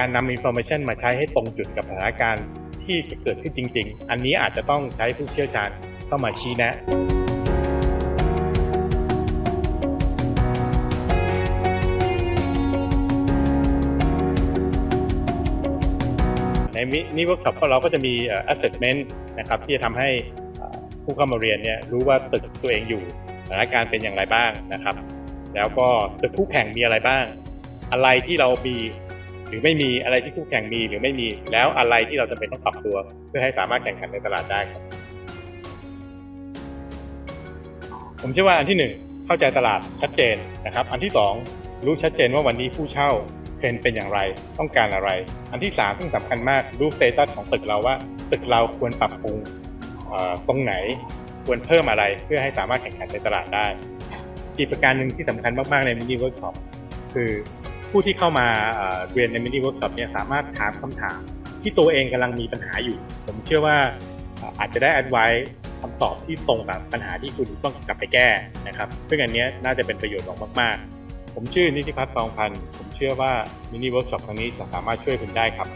การนำอินโฟมชันมาใช้ให้ตรงจุดกับสถานการณ์ที่จะเกิดขึ้นจริง ๆ อันนี้อาจจะต้องใช้ผู้เชี่ยวชาญเข้ามาชี้แนะในมินิเวิร์กช็อปเราก็จะมีเอ่อ assessment นะครับที่จะทำให้ผู้เข้ามาเรียนเนี่ยรู้ว่าตึกตัวเองอยู่สถานการณ์เป็นอย่างไรบ้างนะครับ แล้วก็ตึกคู่แข่งมีอะไรบ้าง อะไรที่เรามี รือไม่มีอะไรที่คู่แข่งมีหรือไม่มีแล้วอะไรที่เราจำเป็นต้องปรับตัว เพื่อให้สามารถแข่งขันในตลาดได้ครับ ผมเชื่อว่าอันที่หนึ่งเข้าใจตลาดชัดเจนนะครับ อันที่สองรู้ชัดเจนว่าวันนี้ผู้เช่าเทรนเป็นอย่างไรต้องการอะไร อันที่สามซึ่งสำคัญมากรู้สเตตัสของตึกเราว่าตึกเราควรปรับปรุงตรงไหนควรเพิ่มอะไรเพื่อให้สามารถแข่งขันในตลาดได้อีกประการหนึ่งที่สำคัญมากๆในมินิเวิร์กช็อปคือ ผู้ที่เข้ามาเรียนในมินิเวิร์กช็อปเนี่ยสามารถถามคำถามที่ตัวเองกำลังมีปัญหาอยู่ ผมเชื่อว่าอาจจะได้แอดไวซ์คำตอบที่ตรงกับปัญหาที่คุณต้องกลับไปแก้นะครับซึ่งอันนี้น่าจะเป็นประโยชน์มากๆ ผมชื่อนิติพัฒน์ทองพันธ์ผมเชื่อว่ามินิเวิร์กช็อปครั้งนี้จะสามารถช่วยคุณได้ครับ